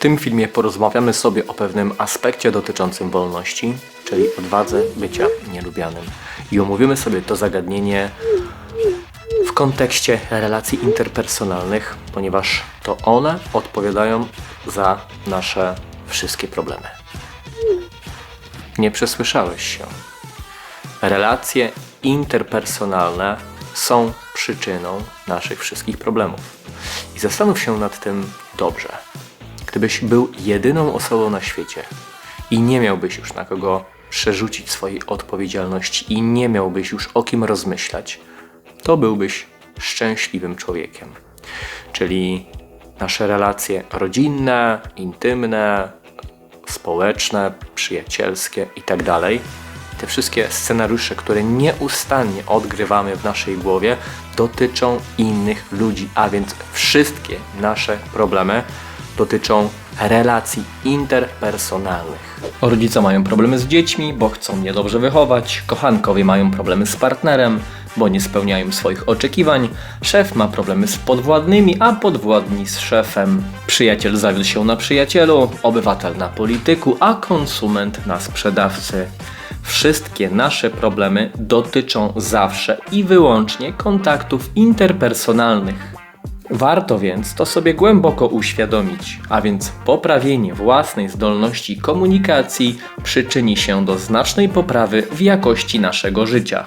tym filmie porozmawiamy sobie o pewnym aspekcie dotyczącym wolności, czyli odwadze bycia nielubianym. I omówimy sobie to zagadnienie w kontekście relacji interpersonalnych, ponieważ to one odpowiadają za nasze wszystkie problemy. Nie przesłyszałeś się. Relacje interpersonalne są przyczyną naszych wszystkich problemów. I zastanów się nad tym dobrze. Gdybyś był jedyną osobą na świecie i nie miałbyś już na kogo przerzucić swojej odpowiedzialności i nie miałbyś już o kim rozmyślać, to byłbyś szczęśliwym człowiekiem. Czyli nasze relacje rodzinne, intymne, społeczne, przyjacielskie itd. Te wszystkie scenariusze, które nieustannie odgrywamy w naszej głowie, dotyczą innych ludzi, a więc wszystkie nasze problemy dotyczą relacji interpersonalnych. Rodzice mają problemy z dziećmi, bo chcą je dobrze wychować, kochankowie mają problemy z partnerem, bo nie spełniają swoich oczekiwań, szef ma problemy z podwładnymi, a podwładni z szefem, przyjaciel zawiódł się na przyjacielu, obywatel na polityku, a konsument na sprzedawcy. Wszystkie nasze problemy dotyczą zawsze i wyłącznie kontaktów interpersonalnych. Warto więc to sobie głęboko uświadomić, a więc poprawienie własnej zdolności komunikacji przyczyni się do znacznej poprawy w jakości naszego życia.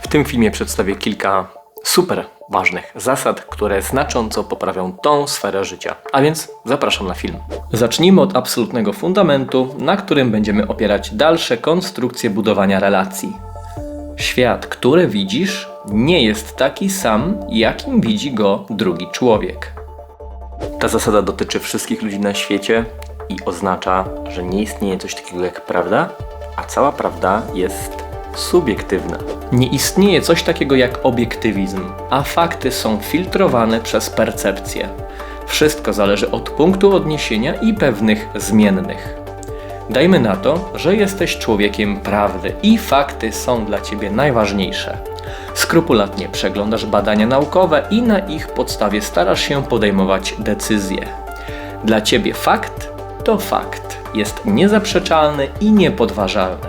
W tym filmie przedstawię kilka super ważnych zasad, które znacząco poprawią tą sferę życia. A więc zapraszam na film. Zacznijmy od absolutnego fundamentu, na którym będziemy opierać dalsze konstrukcje budowania relacji. Świat, który widzisz, nie jest taki sam, jakim widzi go drugi człowiek. Ta zasada dotyczy wszystkich ludzi na świecie i oznacza, że nie istnieje coś takiego jak prawda, a cała prawda jest subiektywna. Nie istnieje coś takiego jak obiektywizm, a fakty są filtrowane przez percepcję. Wszystko zależy od punktu odniesienia i pewnych zmiennych. Dajmy na to, że jesteś człowiekiem prawdy i fakty są dla ciebie najważniejsze. Skrupulatnie przeglądasz badania naukowe i na ich podstawie starasz się podejmować decyzje. Dla ciebie fakt to fakt, jest niezaprzeczalny i niepodważalny.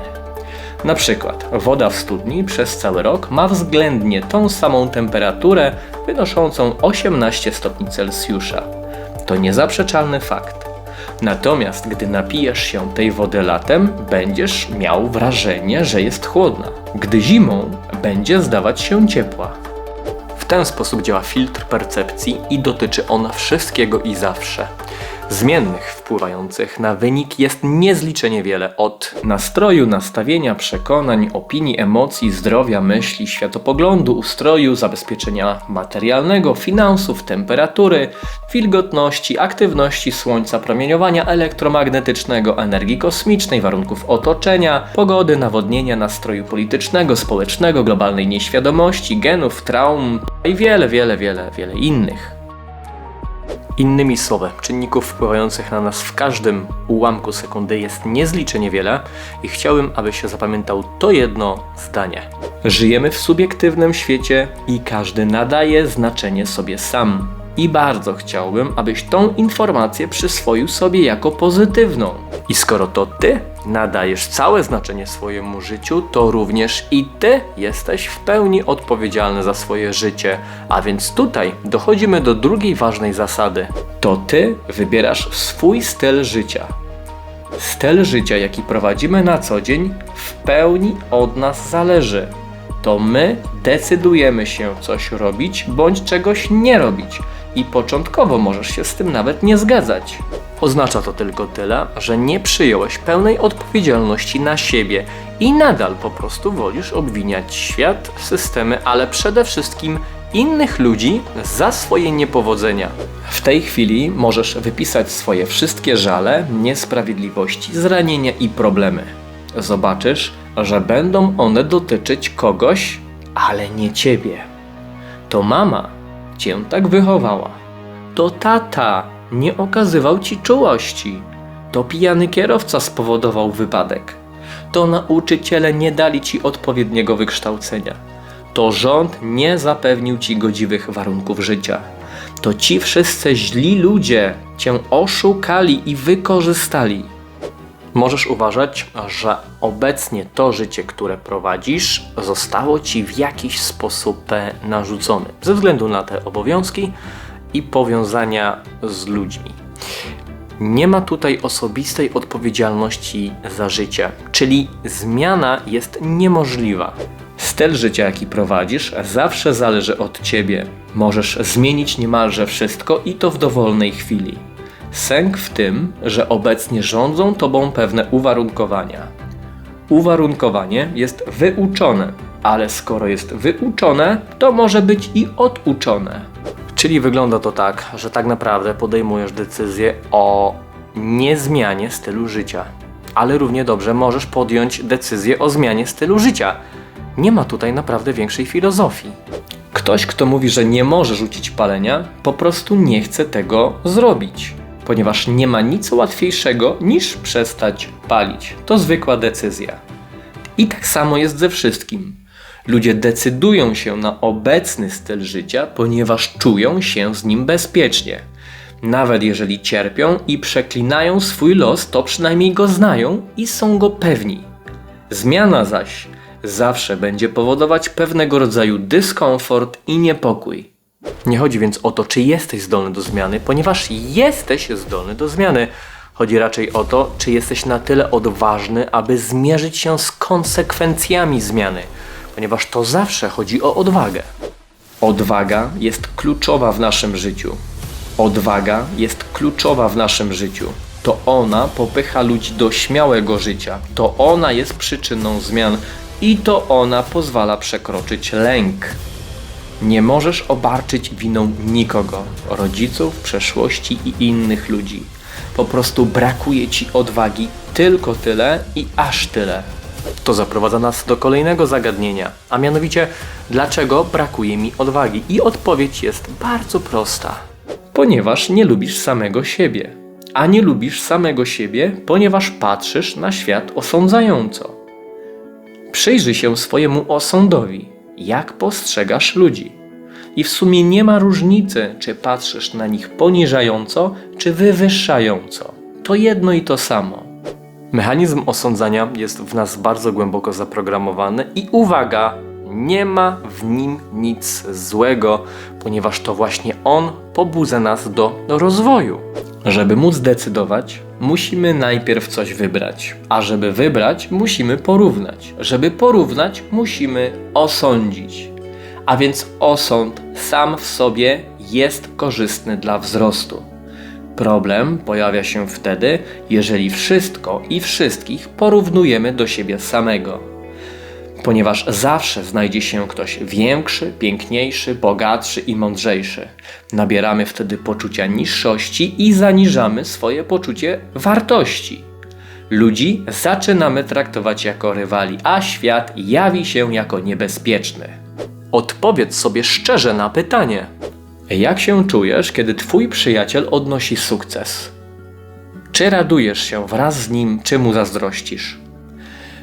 Na przykład woda w studni przez cały rok ma względnie tą samą temperaturę wynoszącą 18 stopni Celsjusza. To niezaprzeczalny fakt. Natomiast gdy napijesz się tej wody latem, będziesz miał wrażenie, że jest chłodna. Gdy zimą, będzie zdawać się ciepła. W ten sposób działa filtr percepcji i dotyczy on wszystkiego i zawsze. Zmiennych wpływających na wynik jest niezliczenie wiele od nastroju, nastawienia, przekonań, opinii, emocji, zdrowia, myśli, światopoglądu, ustroju, zabezpieczenia materialnego, finansów, temperatury, wilgotności, aktywności słońca, promieniowania elektromagnetycznego, energii kosmicznej, warunków otoczenia, pogody, nawodnienia, nastroju politycznego, społecznego, globalnej nieświadomości, genów, traum i wiele, wiele, wiele, wiele innych. Innymi słowy, czynników wpływających na nas w każdym ułamku sekundy jest niezliczenie wiele i chciałbym, abyś się zapamiętał to jedno zdanie. Żyjemy w subiektywnym świecie i każdy nadaje znaczenie sobie sam. I bardzo chciałbym, abyś tą informację przyswoił sobie jako pozytywną. I skoro to ty nadajesz całe znaczenie swojemu życiu, to również i ty jesteś w pełni odpowiedzialny za swoje życie. A więc tutaj dochodzimy do drugiej ważnej zasady. To ty wybierasz swój styl życia. Styl życia, jaki prowadzimy na co dzień, w pełni od nas zależy. To my decydujemy się coś robić bądź czegoś nie robić i początkowo możesz się z tym nawet nie zgadzać. Oznacza to tylko tyle, że nie przyjąłeś pełnej odpowiedzialności na siebie i nadal po prostu wolisz obwiniać świat, systemy, ale przede wszystkim innych ludzi za swoje niepowodzenia. W tej chwili możesz wypisać swoje wszystkie żale, niesprawiedliwości, zranienia i problemy. Zobaczysz, że będą one dotyczyć kogoś, ale nie ciebie. To mama cię tak wychowała. To tata nie okazywał ci czułości. To pijany kierowca spowodował wypadek. To nauczyciele nie dali ci odpowiedniego wykształcenia. To rząd nie zapewnił ci godziwych warunków życia. To ci wszyscy źli ludzie cię oszukali i wykorzystali. Możesz uważać, że obecnie to życie, które prowadzisz, zostało ci w jakiś sposób e, narzucone ze względu na te obowiązki i powiązania z ludźmi. Nie ma tutaj osobistej odpowiedzialności za życie, czyli zmiana jest niemożliwa. Styl życia, jaki prowadzisz, zawsze zależy od ciebie. Możesz zmienić niemalże wszystko i to w dowolnej chwili. Sęk w tym, że obecnie rządzą tobą pewne uwarunkowania. Uwarunkowanie jest wyuczone, ale skoro jest wyuczone, to może być i oduczone. Czyli wygląda to tak, że tak naprawdę podejmujesz decyzję o niezmianie stylu życia. Ale równie dobrze możesz podjąć decyzję o zmianie stylu życia. Nie ma tutaj naprawdę większej filozofii. Ktoś, kto mówi, że nie może rzucić palenia, po prostu nie chce tego zrobić, ponieważ nie ma nic łatwiejszego niż przestać palić. To zwykła decyzja. I tak samo jest ze wszystkim. Ludzie decydują się na obecny styl życia, ponieważ czują się z nim bezpiecznie. Nawet jeżeli cierpią i przeklinają swój los, to przynajmniej go znają i są go pewni. Zmiana zaś zawsze będzie powodować pewnego rodzaju dyskomfort i niepokój. Nie chodzi więc o to, czy jesteś zdolny do zmiany, ponieważ jesteś zdolny do zmiany. Chodzi raczej o to, czy jesteś na tyle odważny, aby zmierzyć się z konsekwencjami zmiany, ponieważ to zawsze chodzi o odwagę. Odwaga jest kluczowa w naszym życiu. Odwaga jest kluczowa w naszym życiu. To ona popycha ludzi do śmiałego życia. To ona jest przyczyną zmian i to ona pozwala przekroczyć lęk. Nie możesz obarczyć winą nikogo, rodziców, przeszłości i innych ludzi. Po prostu brakuje ci odwagi tylko tyle i aż tyle. To zaprowadza nas do kolejnego zagadnienia, a mianowicie dlaczego brakuje mi odwagi? I odpowiedź jest bardzo prosta. Ponieważ nie lubisz samego siebie. A nie lubisz samego siebie, ponieważ patrzysz na świat osądzająco. Przyjrzyj się swojemu osądowi, jak postrzegasz ludzi. I w sumie nie ma różnicy, czy patrzysz na nich poniżająco, czy wywyższająco. To jedno i to samo. Mechanizm osądzania jest w nas bardzo głęboko zaprogramowany i uwaga, nie ma w nim nic złego, ponieważ to właśnie on pobudza nas do rozwoju. Żeby móc decydować, musimy najpierw coś wybrać, a żeby wybrać, musimy porównać. Żeby porównać, musimy osądzić. A więc osąd sam w sobie jest korzystny dla wzrostu. Problem pojawia się wtedy, jeżeli wszystko i wszystkich porównujemy do siebie samego. Ponieważ zawsze znajdzie się ktoś większy, piękniejszy, bogatszy i mądrzejszy. Nabieramy wtedy poczucia niższości i zaniżamy swoje poczucie wartości. Ludzi zaczynamy traktować jako rywali, a świat jawi się jako niebezpieczny. Odpowiedz sobie szczerze na pytanie: jak się czujesz, kiedy twój przyjaciel odnosi sukces? Czy radujesz się wraz z nim, czy mu zazdrościsz?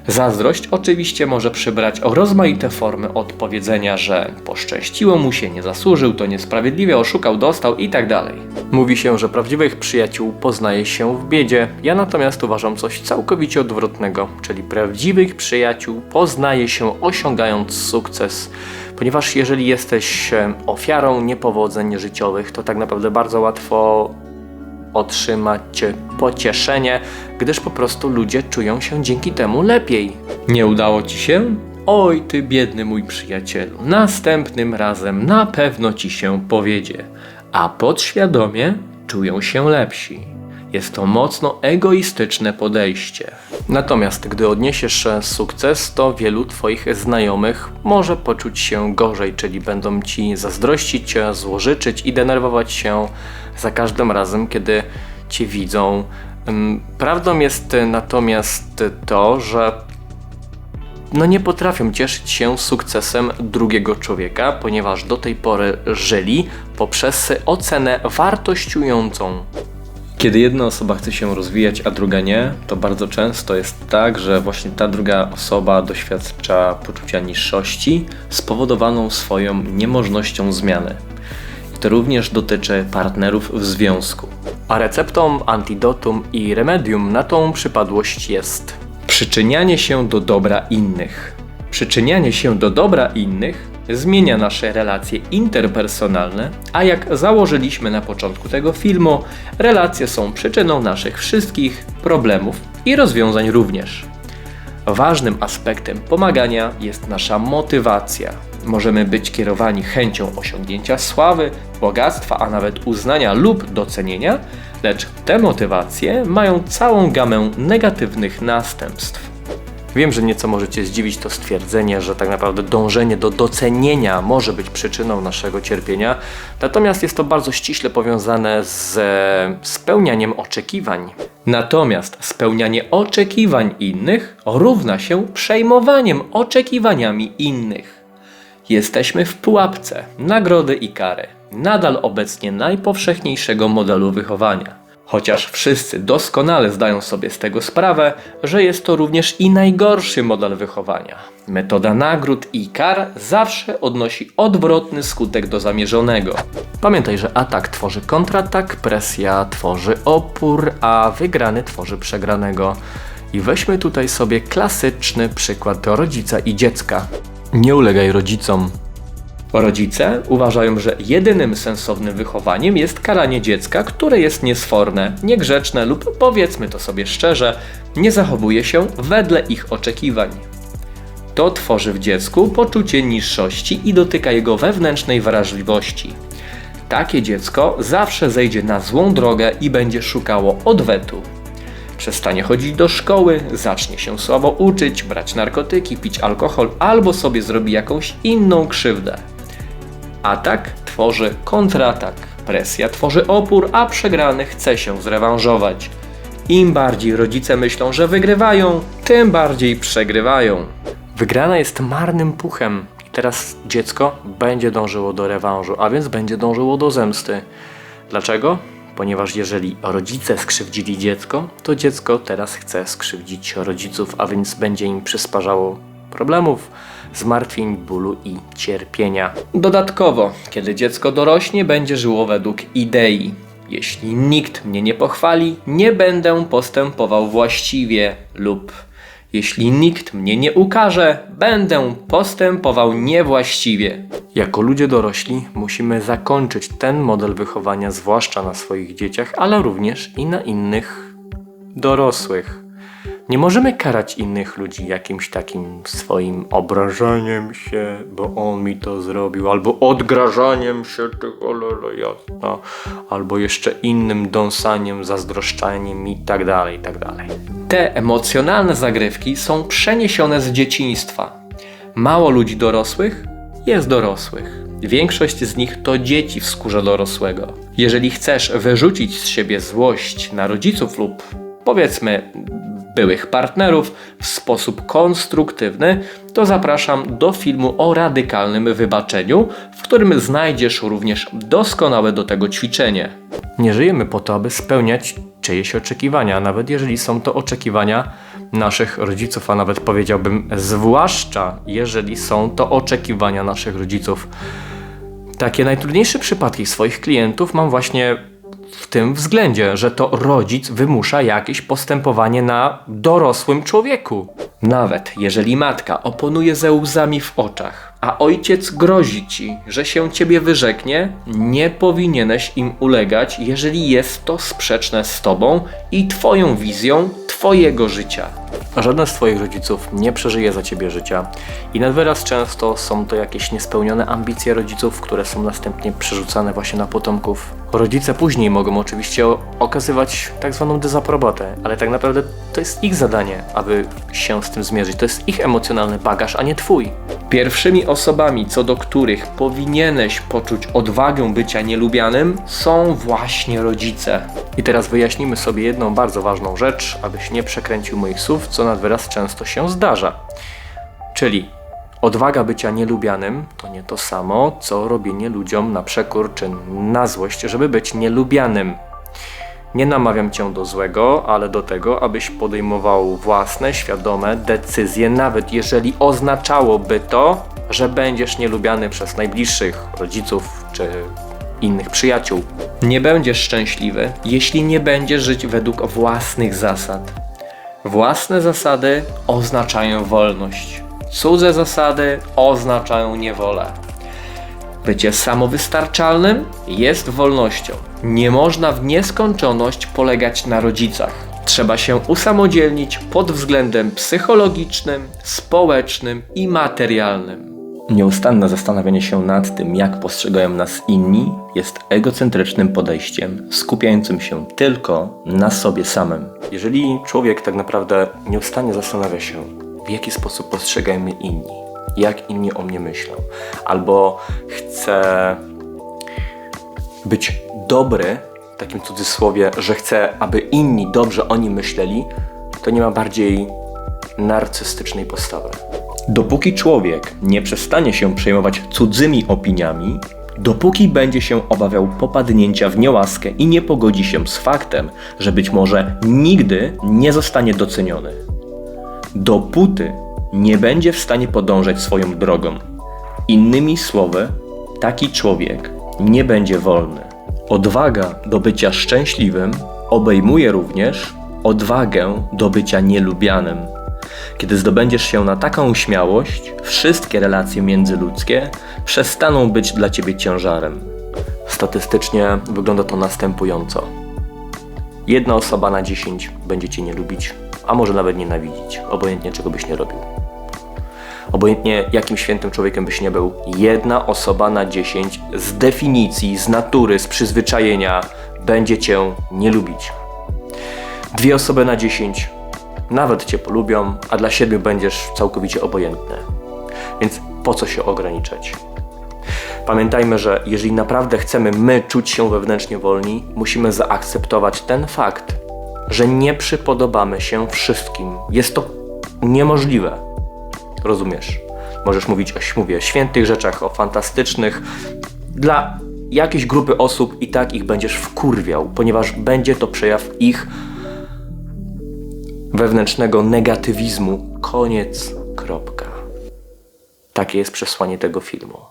Zazdrość oczywiście może przybrać rozmaite formy od powiedzenia, że poszczęściło mu się, nie zasłużył, to niesprawiedliwie oszukał, dostał itd. Tak Mówi się, że prawdziwych przyjaciół poznaje się w biedzie. Ja natomiast uważam coś całkowicie odwrotnego, czyli prawdziwych przyjaciół poznaje się osiągając sukces. Ponieważ jeżeli jesteś ofiarą niepowodzeń życiowych, to tak naprawdę bardzo łatwo otrzymać pocieszenie, gdyż po prostu ludzie czują się dzięki temu lepiej. Nie udało ci się? Oj, ty biedny mój przyjacielu, następnym razem na pewno ci się powiedzie, a podświadomie czują się lepsi. Jest to mocno egoistyczne podejście. Natomiast gdy odniesiesz sukces, to wielu Twoich znajomych może poczuć się gorzej, czyli będą Ci zazdrościć, złożyczyć i denerwować się za każdym razem, kiedy Cię widzą. Prawdą jest natomiast to, że no nie potrafią cieszyć się sukcesem drugiego człowieka, ponieważ do tej pory żyli poprzez ocenę wartościującą. Kiedy jedna osoba chce się rozwijać, a druga nie, to bardzo często jest tak, że właśnie ta druga osoba doświadcza poczucia niższości spowodowaną swoją niemożnością zmiany. To również dotyczy partnerów w związku. A receptą, antidotum i remedium na tą przypadłość jest Przyczynianie się do dobra innych. Przyczynianie się do dobra innych zmienia nasze relacje interpersonalne, a jak założyliśmy na początku tego filmu, relacje są przyczyną naszych wszystkich problemów i rozwiązań również. Ważnym aspektem pomagania jest nasza motywacja. Możemy być kierowani chęcią osiągnięcia sławy, bogactwa, a nawet uznania lub docenienia, lecz te motywacje mają całą gamę negatywnych następstw. Wiem, że nieco możecie zdziwić to stwierdzenie, że tak naprawdę dążenie do docenienia może być przyczyną naszego cierpienia, natomiast jest to bardzo ściśle powiązane ze spełnianiem oczekiwań. Natomiast spełnianie oczekiwań innych równa się przejmowaniem oczekiwaniami innych. Jesteśmy w pułapce nagrody i kary, nadal obecnie najpowszechniejszego modelu wychowania. Chociaż wszyscy doskonale zdają sobie z tego sprawę, że jest to również i najgorszy model wychowania. Metoda nagród i kar zawsze odnosi odwrotny skutek do zamierzonego. Pamiętaj, że atak tworzy kontratak, presja tworzy opór, a wygrany tworzy przegranego. I weźmy tutaj sobie klasyczny przykład rodzica i dziecka. Nie ulegaj rodzicom. Rodzice uważają, że jedynym sensownym wychowaniem jest karanie dziecka, które jest niesforne, niegrzeczne lub powiedzmy to sobie szczerze, nie zachowuje się wedle ich oczekiwań. To tworzy w dziecku poczucie niższości i dotyka jego wewnętrznej wrażliwości. Takie dziecko zawsze zejdzie na złą drogę i będzie szukało odwetu. Przestanie chodzić do szkoły, zacznie się słabo uczyć, brać narkotyki, pić alkohol albo sobie zrobi jakąś inną krzywdę. Atak tworzy kontratak, presja tworzy opór, a przegrany chce się zrewanżować. Im bardziej rodzice myślą, że wygrywają, tym bardziej przegrywają. Wygrana jest marnym puchem teraz dziecko będzie dążyło do rewanżu, a więc będzie dążyło do zemsty. Dlaczego? Ponieważ jeżeli rodzice skrzywdzili dziecko, to dziecko teraz chce skrzywdzić rodziców, a więc będzie im przysparzało problemów, zmartwień, bólu i cierpienia. Dodatkowo, kiedy dziecko dorośnie, będzie żyło według idei. Jeśli nikt mnie nie pochwali, nie będę postępował właściwie lub jeśli nikt mnie nie ukaże, będę postępował niewłaściwie. Jako ludzie dorośli musimy zakończyć ten model wychowania, zwłaszcza na swoich dzieciach, ale również i na innych dorosłych. Nie możemy karać innych ludzi jakimś takim swoim obrażaniem się, bo on mi to zrobił, albo odgrażaniem się tego jasno, albo jeszcze innym dąsaniem, zazdroszczaniem i tak dalej, i tak dalej. Te emocjonalne zagrywki są przeniesione z dzieciństwa. Mało ludzi dorosłych jest dorosłych. Większość z nich to dzieci w skórze dorosłego. Jeżeli chcesz wyrzucić z siebie złość na rodziców lub powiedzmy byłych partnerów w sposób konstruktywny, to zapraszam do filmu o radykalnym wybaczeniu, w którym znajdziesz również doskonałe do tego ćwiczenie. Nie żyjemy po to, aby spełniać czyjeś oczekiwania, nawet jeżeli są to oczekiwania naszych rodziców, a nawet powiedziałbym, zwłaszcza jeżeli są to oczekiwania naszych rodziców. Takie najtrudniejsze przypadki swoich klientów mam właśnie w tym względzie, że to rodzic wymusza jakieś postępowanie na dorosłym człowieku. Nawet jeżeli matka oponuje ze łzami w oczach, a ojciec grozi ci, że się ciebie wyrzeknie, nie powinieneś im ulegać, jeżeli jest to sprzeczne z tobą i twoją wizją twojego życia. Żaden z Twoich rodziców nie przeżyje za Ciebie życia i nad wyraz często są to jakieś niespełnione ambicje rodziców, które są następnie przerzucane właśnie na potomków. Rodzice później mogą oczywiście okazywać tak zwaną dezaprobatę, ale tak naprawdę to jest ich zadanie, aby się z tym zmierzyć. To jest ich emocjonalny bagaż, a nie Twój. Pierwszymi osobami, co do których powinieneś poczuć odwagę bycia nielubianym, są właśnie rodzice. I teraz wyjaśnimy sobie jedną bardzo ważną rzecz, abyś nie przekręcił moich słów, co nad wyraz często się zdarza. Czyli odwaga bycia nielubianym to nie to samo, co robienie ludziom na przekór czy na złość, żeby być nielubianym. Nie namawiam cię do złego, ale do tego, abyś podejmował własne, świadome decyzje, nawet jeżeli oznaczałoby to, że będziesz nielubiany przez najbliższych rodziców czy innych przyjaciół. Nie będziesz szczęśliwy, jeśli nie będziesz żyć według własnych zasad. Własne zasady oznaczają wolność. Cudze zasady oznaczają niewolę. Bycie samowystarczalnym jest wolnością. Nie można w nieskończoność polegać na rodzicach. Trzeba się usamodzielnić pod względem psychologicznym, społecznym i materialnym. Nieustanne zastanawianie się nad tym, jak postrzegają nas inni, jest egocentrycznym podejściem, skupiającym się tylko na sobie samym. Jeżeli człowiek tak naprawdę nieustannie zastanawia się, w jaki sposób postrzegają mnie inni, jak inni o mnie myślą, albo chce być dobry, w takim cudzysłowie, że chce, aby inni dobrze o nim myśleli, to nie ma bardziej narcystycznej postawy. Dopóki człowiek nie przestanie się przejmować cudzymi opiniami, dopóki będzie się obawiał popadnięcia w niełaskę i nie pogodzi się z faktem, że być może nigdy nie zostanie doceniony, dopóty nie będzie w stanie podążać swoją drogą. Innymi słowy, taki człowiek nie będzie wolny. Odwaga do bycia szczęśliwym obejmuje również odwagę do bycia nielubianym. Kiedy zdobędziesz się na taką śmiałość, wszystkie relacje międzyludzkie przestaną być dla ciebie ciężarem. Statystycznie wygląda to następująco. Jedna osoba na 10 będzie cię nie lubić, a może nawet nienawidzić, obojętnie czego byś nie robił. Obojętnie jakim świętym człowiekiem byś nie był, jedna osoba na 10 z definicji, z natury, z przyzwyczajenia będzie cię nie lubić. Dwie osoby na 10 nawet cię polubią, a dla siebie będziesz całkowicie obojętny. Więc po co się ograniczać? Pamiętajmy, że jeżeli naprawdę chcemy my czuć się wewnętrznie wolni, musimy zaakceptować ten fakt, że nie przypodobamy się wszystkim. Jest to niemożliwe. Rozumiesz? Możesz mówić o mówię, świętych rzeczach, o fantastycznych. Dla jakiejś grupy osób i tak ich będziesz wkurwiał, ponieważ będzie to przejaw ich wewnętrznego negatywizmu. Koniec, kropka. Takie jest przesłanie tego filmu.